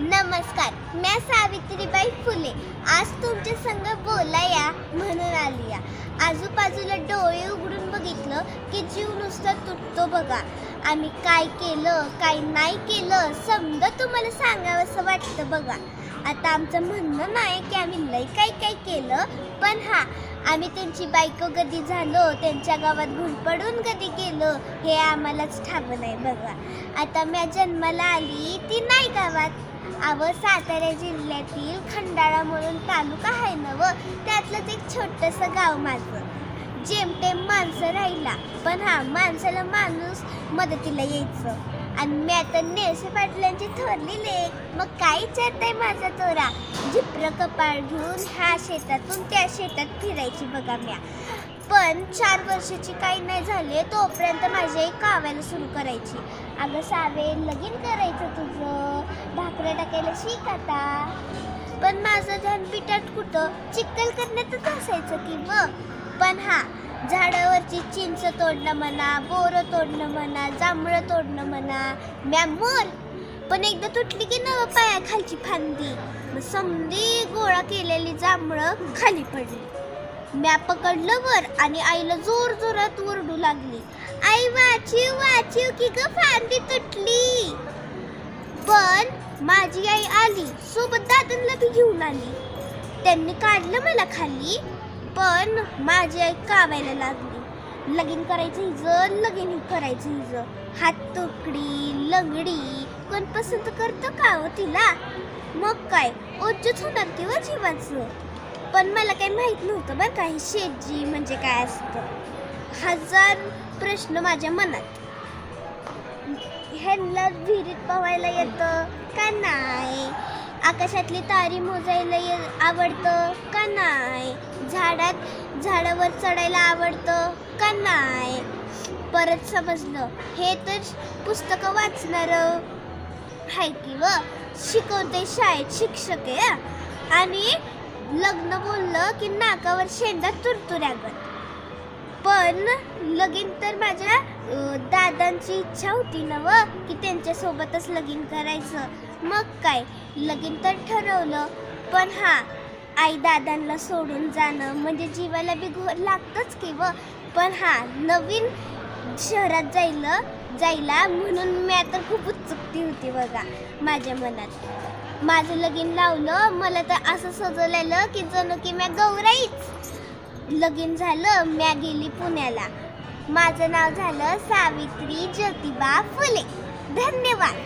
नमस्कार मी सावित्रीबाई फुले. आज तुमच्या संग बोलाया म्हणून आली या आजूबाजूला डोळे उघडून बघितलं की जीव नुसता तुटतो बघा. आम्ही काय केलं काय नाही केलं समजा तुम्हाला सांगावंसं वाटतं बघा. आता आमचं म्हणणं नाही की आम्ही लय काय काय केलं पण हा आम्ही त्यांची बायको कधी झालो त्यांच्या गावात घुरपडून कधी गेलो हे आम्हालाच ठाव नाही बघा. आता मी जन्माला आली ती नाही गावात. अव सातारा जिल्ह्यातील खंडाळा म्हणून तालुका आहे ना व त्यातलंच एक छोटंसं गाव माझं. जेमतेम माणसं राहिला पण हा माणसाला माणूस मदतीला यायचं. आणि मी आता नेसे पाटलांची थोरली लेख मग काय विचारताय माझा तोरा? झिप्र कपाळ घेऊन ह्या शेतातून त्या शेतात फिरायची बघा म्या. पण चार वर्षाची काही नाही झाले तोपर्यंत माझी आई कावायला सुरू करायची. अगं सावे लगीन करायचं तुझं. भाकऱ्या टाकायला शिक आता. पण माझं ध्यान पिठात कुठं? चिखल करण्यातच असायचं की व पण हा झाडावरची चिंच तोडणं म्हणा बोरं तोडणं म्हणा जांभळं तोडणं म्हणा म्या मोर पण एकदा तुटली की नव पाया खालची फांदी. मग समधी गोळा केलेली जांभळं खाली पडली. म्या पकडलं वर आणि आईला जोर जोरात ओरडू लागली. आई वाचीव वाचीव की ग फांदी तुटली. पण माझी आई आली सोबत दादांना बी घेऊन आली. त्यांनी काढलं मला खाली पण माझी आई कावायला लागली. लगीन करायचं हिज लगीन करायचं हिज हात तुकडी लंगडी कोण पसंत करतं का हो तिला? मग काय ओजच होणार किंवा व जीवाचं. पण मला काही माहीत नव्हतं बरं का हे शेतजी म्हणजे काय असतं. हजार प्रश्न माझ्या मनात. ह्यांना विहिरीत पवायला येतं का नाही? आकाशातली तारी मोजायला ये आवडतं का नाही? झाडात झाडावर चढायला आवडतं का नाही? परत समजलं हे तर पुस्तकं वाचणार आहे की व? शिकवते शाळेत शिक्षक आहे हं. आणि लग्न बोललं की नाकावर शेंडा तुरतुऱ्यागत. पण लगीन तर माझ्या दादांची इच्छा होती ना व की त्यांच्यासोबतच लगीन करायचं. मग काय? लगीन तर ठरवलं. पण हा आई दादांना सोडून जाणं म्हणजे जीवाला बी घोर लागतंच की व. पण हा नवीन शहरात जायला जायला म्हणून मी आता खूप उत्सुकती होती बघा माझ्या मनात. माझं लगीन लावलं मला तर असं सजवलेलं की जणू की म्या गौराईच. लगीन झालं म्या गेली पुण्याला. माझं नाव झालं सावित्री ज्योतिबा फुले. धन्यवाद.